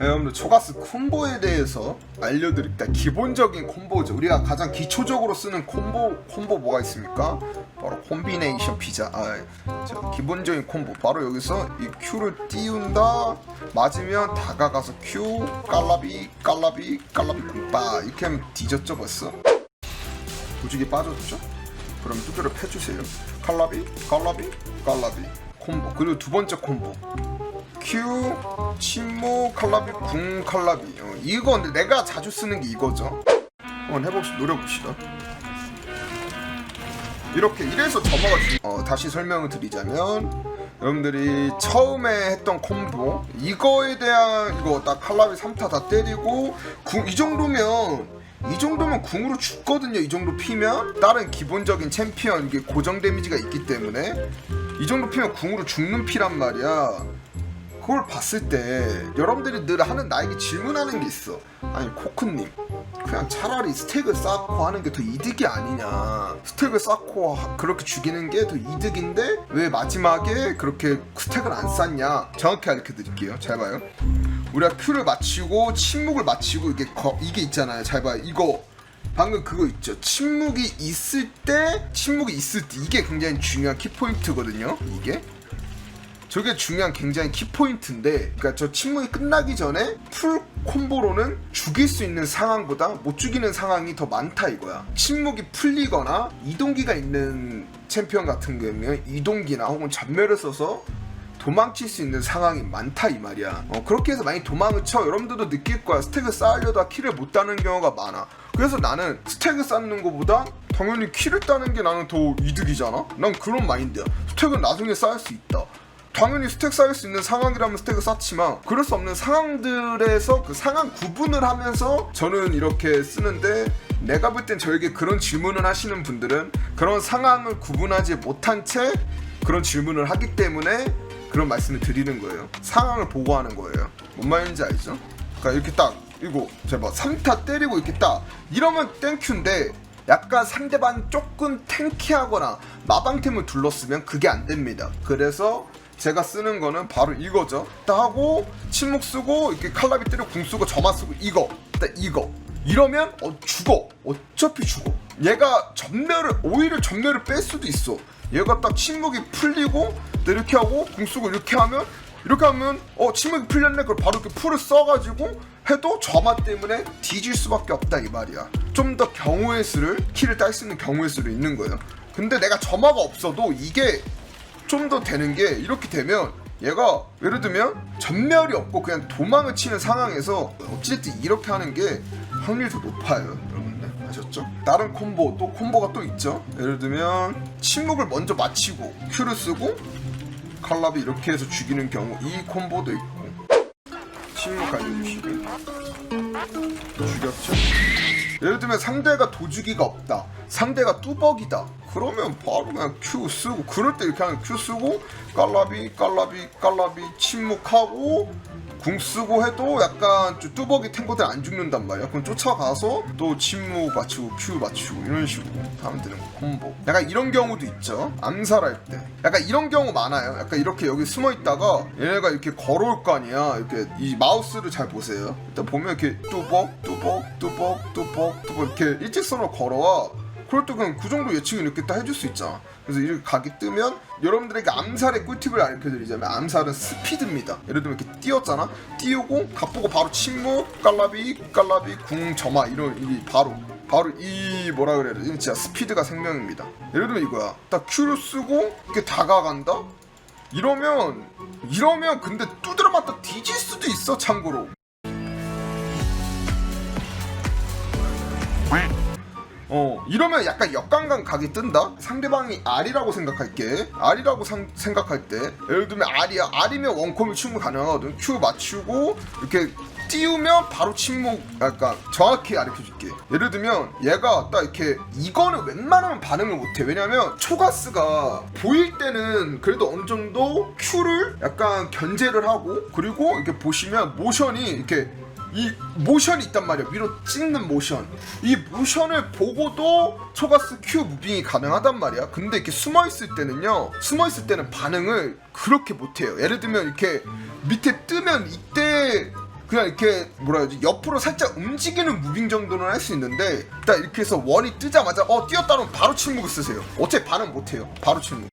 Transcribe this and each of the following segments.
네, 여러분들 초가스 콤보에 대해서 알려드릴게요. 기본적인 콤보죠. 우리가 가장 기초적으로 쓰는 콤보 콤보 뭐가 있습니까? 바로 콤비네이션 피자. 아, 자, 기본적인 콤보 바로 여기서 이 Q를 띄운다 맞으면 다가가서 Q 깔라비 깔라비 깔라비 굿바 이렇게 하면 뒤졌죠 벌써. 도둑이 빠졌죠? 그럼 뚜드려 패주세요. 칼라비, 칼라비, 칼라비. 콤보. 그리고 두 번째 콤보. Q, 침묵, 칼라비, 궁, 칼라비. 어, 이거 근데 내가 자주 쓰는 게 이거죠. 한번 해봅시다. 노려봅시다. 이렇게 이래서 점화가 중... 어, 다시 설명을 드리자면 여러분들이 처음에 했던 콤보 이거에 대한 이거 딱 칼라비 3타 다 때리고 궁, 이 정도면 이 정도면 궁으로 죽거든요. 이 정도 피면 다른 기본적인 챔피언 이게 고정 데미지가 있기 때문에 이 정도 피면 궁으로 죽는 피란 말이야. 그걸 봤을 때 여러분들이 늘 하는 나에게 질문하는 게 있어. 아니 코크님 그냥 차라리 스택을 쌓고 하는 게 더 이득이 아니냐. 스택을 쌓고 하- 그렇게 죽이는 게 더 이득인데 왜 마지막에 그렇게 스택을 안 쌓냐? 정확히 알려 드릴게요. 잘 봐요. 우리가 큐를 맞추고 침묵을 맞추고 이게 거, 이게 있잖아요. 잘 봐요. 이거 방금 그거 있죠. 침묵이 있을 때 침묵이 있을 때 이게 굉장히 중요한 키포인트거든요. 이게 저게 중요한 굉장히 키포인트인데 그러니까 저 침묵이 끝나기 전에 풀 콤보로는 죽일 수 있는 상황보다 못 죽이는 상황이 더 많다 이거야. 침묵이 풀리거나 이동기가 있는 챔피언 같은 경우는 이동기나 혹은 전멸을 써서 도망칠 수 있는 상황이 많다 이 말이야. 어, 그렇게 해서 많이 도망을 쳐. 여러분들도 느낄 거야. 스택을 쌓으려다 키를 못 따는 경우가 많아. 그래서 나는 스택을 쌓는 것보다 당연히 키를 따는 게 나는 더 이득이잖아? 난 그런 마인드야. 스택은 나중에 쌓을 수 있다 당연히 스택 쌓일 수 있는 상황이라면 스택을 쌓지만 그럴 수 없는 상황들에서 그 상황 구분을 하면서 저는 이렇게 쓰는데 내가 볼 땐 저에게 그런 질문을 하시는 분들은 그런 상황을 구분하지 못한 채 그런 질문을 하기 때문에 그런 말씀을 드리는 거예요. 상황을 보고 하는 거예요. 뭔 말인지 알죠? 그러니까 이렇게 딱 이거 제가 3타 때리고 이렇게 딱 이러면 땡큐인데 약간 상대방 조금 탱키하거나 마방템을 둘렀으면 그게 안 됩니다. 그래서 제가 쓰는 거는 바로 이거죠. 딱 하고 침묵 쓰고 이렇게 칼라비 때려 궁 쓰고 점화 쓰고 이거 딱 이거. 이러면 어 죽어. 어차피 죽어. 얘가 전멸을 오히려 전멸을 뺄 수도 있어. 얘가 딱 침묵이 풀리고 또 이렇게 하고 궁 쓰고 이렇게 하면 이렇게 하면 어 침묵이 풀렸네? 그걸 바로 이렇게 풀을 써가지고 해도 점화 때문에 뒤질 수밖에 없다 이 말이야. 좀 더 경우의 수를 키를 딸 수 있는 경우의 수를 있는 거예요. 근데 내가 점화가 없어도 이게 좀 더 되는 게 이렇게 되면 얘가 예를 들면 전멸이 없고 그냥 도망을 치는 상황에서 어찌됐든 이렇게 하는 게 확률이 더 높아요 여러분들 아셨죠? 다른 콤보 또 콤보가 또 있죠 예를 들면 침묵을 먼저 맞히고 Q를 쓰고 칼라비 이렇게 해서 죽이는 경우 이 콤보도 있고 침묵 알려주시고 죽였죠? 예를 들면 상대가 도주기가 없다. 상대가 뚜벅이다. 그러면 바로 그냥 Q 쓰고 그럴 때 하면 Q 쓰고 깔라비 깔라비 깔라비 침묵하고 궁 쓰고 해도 약간 좀 뚜벅이 탱커들 안 죽는단 말이야. 그럼 쫓아가서 또 침묵 맞추고 Q 맞추고 이런 식으로 하면 되는 거 콤보. 약간 이런 경우도 있죠. 암살할 때. 약간 이런 경우 많아요. 약간 이렇게 여기 숨어 있다가 얘네가 이렇게 걸어올 거 아니야. 이렇게 이 마우스를 잘 보세요. 일단 보면 이렇게 뚜벅 뚜벅 뚜벅 뚜벅 뚜벅 이렇게 일직선으로 걸어와. 그럴 때 그냥 그 정도 예측을 이렇게 딱 해줄 수 있잖아. 그래서 이렇게 각이 뜨면 여러분들에게 암살의 꿀팁을 알려드리자면 암살은 스피드입니다. 예를 들면 이렇게 띄었잖아. 띄우고 갑보고 바로 침묵, 깔라비, 깔라비, 궁, 점화 이런 이 바로 바로 이 뭐라 그래야 되지? 진짜 스피드가 생명입니다. 예를 들면 이거야. 딱 Q를 쓰고 이렇게 다가간다. 이러면 이러면 근데 두드려 맞다 뒤질 수도 있어 참고로. 어 이러면 약간 역강강 각이 뜬다? 상대방이 R이라고 생각할게. R이라고 상- 생각할 때 예를 들면 R이야. R이면 원콤이 충분히 가능하거든. Q 맞추고 이렇게 띄우면 바로 침묵 약간 정확히 가르쳐줄게. 예를 들면 얘가 딱 이렇게 이거는 웬만하면 반응을 못해. 왜냐면 초가스가 보일 때는 그래도 어느 정도 Q를 약간 견제를 하고 그리고 이렇게 보시면 모션이 이렇게 이 모션이 있단 말이야. 위로 찍는 모션. 이 모션을 보고도 초가스 Q 무빙이 가능하단 말이야. 근데 이렇게 숨어 있을 때는요 숨어 있을 때는 반응을 그렇게 못해요. 예를 들면 이렇게 밑에 뜨면 이때 그냥 이렇게 뭐라 해야지? 옆으로 살짝 움직이는 무빙 정도는 할 수 있는데 딱 이렇게 해서 원이 뜨자마자 어 뛰었다면 바로 침묵을 쓰세요. 어차피 반응 못해요. 바로 침묵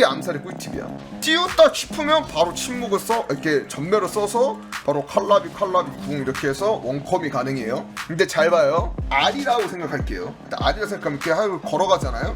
이게 암살의 꿀팁이야. 띄웠다 싶으면 바로 침묵을 써 이렇게 전멸을 써서 바로 칼라비 칼라비 궁 이렇게 해서 원컴이 가능해요. 근데 잘 봐요. 알이라고 생각할게요. 알이라고 생각하면 이렇게 하고 걸어가잖아요.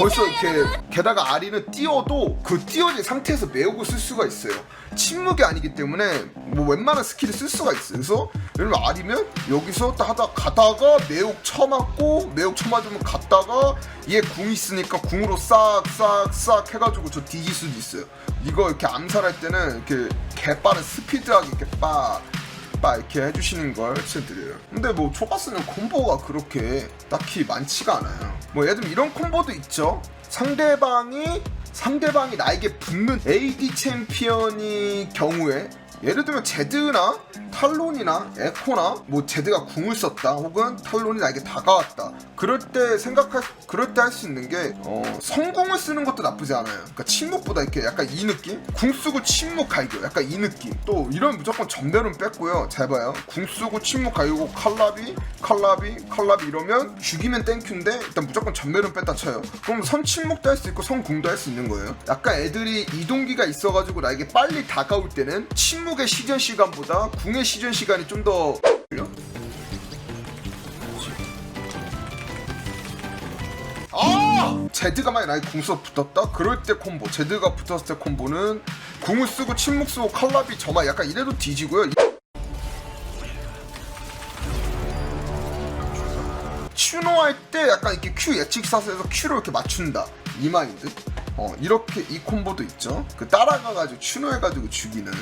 벌써. 이렇게 게다가 아리는 띄워도 그 띄워진 상태에서 매우고 쓸 수가 있어요. 침묵이 아니기 때문에 뭐 웬만한 스킬을 쓸 수가 있어요. 그래서 예를 들면 아리면 여기서 딱 하다 가다가 매혹 쳐맞고 매혹 쳐맞으면 갔다가 얘 궁 있으니까 궁으로 싹싹싹 해가지고 저 뒤질 수도 있어요. 이거 이렇게 암살할 때는 이렇게 개빠른 스피드하게 이렇게 이렇게 해주시는 걸 추천드려요. 근데 뭐 초가스는 콤보가 그렇게 딱히 많지가 않아요. 뭐 예를 들면 이런 콤보도 있죠. 상대방이 상대방이 나에게 붙는 AD 챔피언이 경우에 예를 들면 제드나 탈론이나 에코나 뭐 제드가 궁을 썼다 혹은 탈론이 나에게 다가왔다. 그럴 때 생각할 그럴 때 할 수 있는 게 어, 성공을 쓰는 것도 나쁘지 않아요. 그러니까 침묵보다 이렇게 약간 이 느낌? 궁 쓰고 침묵 갈겨 약간 이 느낌. 또 이런 무조건 전멸은 뺐고요. 잘 봐요. 궁 쓰고 침묵 갈고 칼라비 칼라비 칼라비 이러면 죽이면 땡큐인데 일단 무조건 전멸은 뺐다 쳐요. 그럼 선 침묵도 할 수 있고 선 궁도 할 수 있는 거예요. 약간 애들이 이동기가 있어가지고 나에게 빨리 다가올 때는 침묵의 시전 시간보다 궁의 시전 시간이 좀더 아! 제드가 만약 나의 궁서 붙었다? 그럴 때 콤보. 제드가 붙었을 때 콤보는 궁을 쓰고 침묵 쓰고 칼라비 점화. 약간 이래도 뒤지고요. 큐노 할 때 약간 이렇게 큐 예측 사서에서 큐로 이렇게 맞춘다. 이 마인드. 어 이렇게 이 콤보도 있죠. 그 따라가가지고 큐노 해가지고 죽이는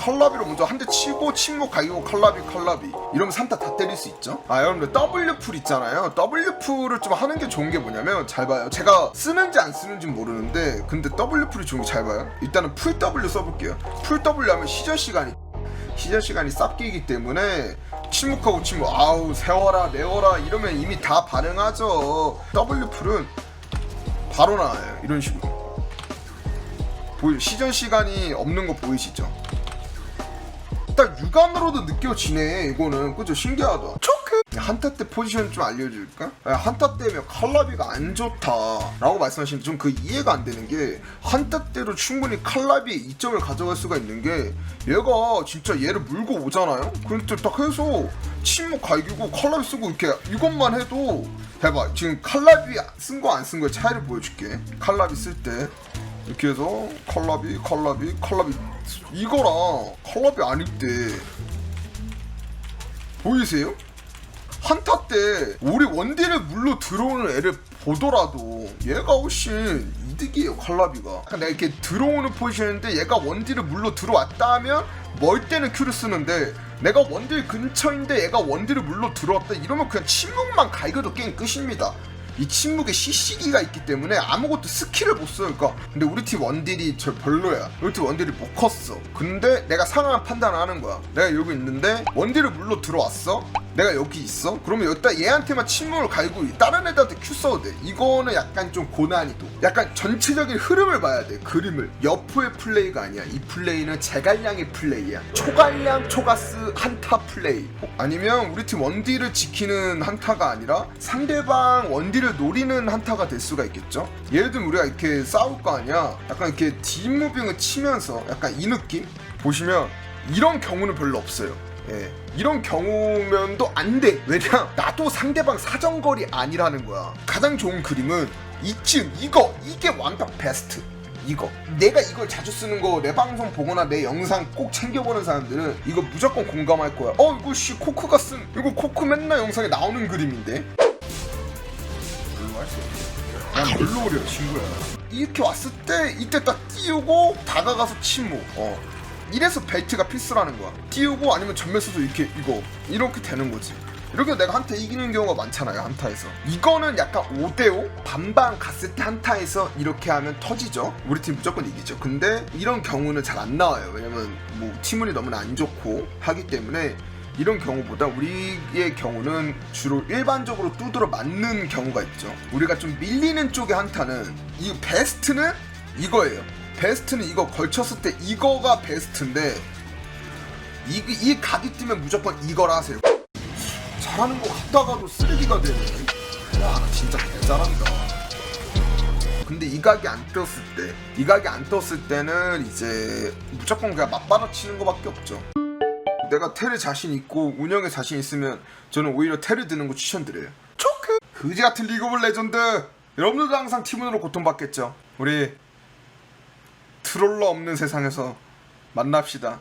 칼라비로 먼저 한 대 치고 침묵 가이고 칼라비 칼라비. 이러면 3타 다 때릴 수 있죠? 아 여러분들 W풀 있잖아요. W풀을 좀 하는 게 좋은 게 뭐냐면 잘 봐요. 제가 쓰는지 안 쓰는지 모르는데 근데 W풀이 좋은 게 잘 봐요. 일단은 풀 W 써볼게요. 풀 W 하면 시전 시간이 시전 시간이 쌉기이기 때문에 침묵하고 침묵. 아우 세워라 내워라. 이러면 이미 다 반응하죠. W풀은 바로 나와요. 이런 식으로. 시전 시간이 없는 거 보이시죠? 딱 육안으로도 느껴지네 이거는. 그죠? 신기하다. 초크 한타 때 포지션 좀 알려줄까? 아, 한타 때면 칼라비가 안 좋다 라고 말씀하시는데 좀 그 이해가 안 되는 게 한타 때로 충분히 칼라비의 이점을 가져갈 수가 있는 게 얘가 진짜 얘를 물고 오잖아요? 그런데 딱 해서 침묵 갈기고 칼라비 쓰고 이렇게 이것만 해도 해봐. 지금 칼라비 쓴 거 안 쓴 거의 차이를 보여줄게. 칼라비 쓸 때. 이렇게 해서 컬라비 컬라비 컬라비 이거랑 컬라비 아닐 때 보이세요? 한타 때 우리 원딜을 물로 들어오는 애를 보더라도 얘가 훨씬 이득이에요 컬라비가. 내가 이렇게 들어오는 포지션인데 얘가 원딜을 물로 들어왔다 하면 멀 때는 큐를 쓰는데 내가 원딜 근처인데 얘가 원딜을 물로 들어왔다 이러면 그냥 침묵만 갈겨도 게임 끝입니다 이 침묵에 CC기가 있기 때문에 아무것도 스킬을 못 써요. 그러니까 근데 우리 팀 원딜이 저 별로야. 우리 팀 원딜이 못 컸어. 근데 내가 상황 판단을 하는 거야. 내가 여기 있는데 원딜을 물로 들어왔어. 내가 여기 있어. 그러면 여기다 얘한테만 침묵을 갈고 다른 애들한테 큐 써도 돼. 이거는 약간 좀 고난이도. 약간 전체적인 흐름을 봐야 돼. 그림을. 여포의 플레이가 아니야. 이 플레이는 제갈량의 플레이야. 초갈량 초가스 한타 플레이. 어, 아니면 우리 팀 원딜을 지키는 한타가 아니라 상대방 원딜을 노리는 한타가 될 수가 있겠죠. 예를 들면 우리가 이렇게 싸울 거 아니야. 약간 이렇게 뒷무빙을 치면서 약간 이 느낌 보시면 이런 경우는 별로 없어요. 예. 이런 경우면도 안 돼. 왜냐? 나도 상대방 사정거리 아니라는 거야. 가장 좋은 그림은 이쯤 이거 이게 완벽 베스트. 이거 내가 이걸 자주 쓰는 거 내 방송 보거나 내 영상 꼭 챙겨보는 사람들은 이거 무조건 공감할 거야. 어 이거 씨 코크가 쓴 이거 코크 맨날 영상에 나오는 그림인데. 별로 할수 없어. 난 별로 어려 친구야. 이렇게 왔을 때 이때 딱 띄우고 다가가서 침묵. 어. 이래서 벨트가 필수라는 거야. 띄우고 아니면 전멸 써서 이렇게 이거 이렇게 되는 거지. 이렇게 내가 한타 이기는 경우가 많잖아요 한타에서. 이거는 약간 5대5 반반 갔을 때 한타에서 이렇게 하면 터지죠? 우리 팀 무조건 이기죠. 근데 이런 경우는 잘 안 나와요. 왜냐면 뭐 팀운이 너무나 안 좋고 하기 때문에 이런 경우보다 우리의 경우는 주로 일반적으로 두드러 맞는 경우가 있죠. 우리가 좀 밀리는 쪽의 한타는 이 베스트는 이거예요 베스트는 이거 걸쳤을 때 이거가 베스트인데 이, 이 각이 뜨면 무조건 이거라 하세요 잘하는 거 같다가도 쓰레기가 되네. 와, 진짜 개잘한다. 근데 이 각이 안 떴을 때, 이 각이 안 떴을 때는 이제 무조건 그냥 맞받아 치는 거밖에 없죠. 내가 테를 자신 있고 운영에 자신 있으면 저는 오히려 테를 드는 거 추천드려요. 초크! 그지 같은 리그 오브 레전드! 여러분들도 항상 팀원으로 고통받겠죠. 우리 트롤러 없는 세상에서 만납시다.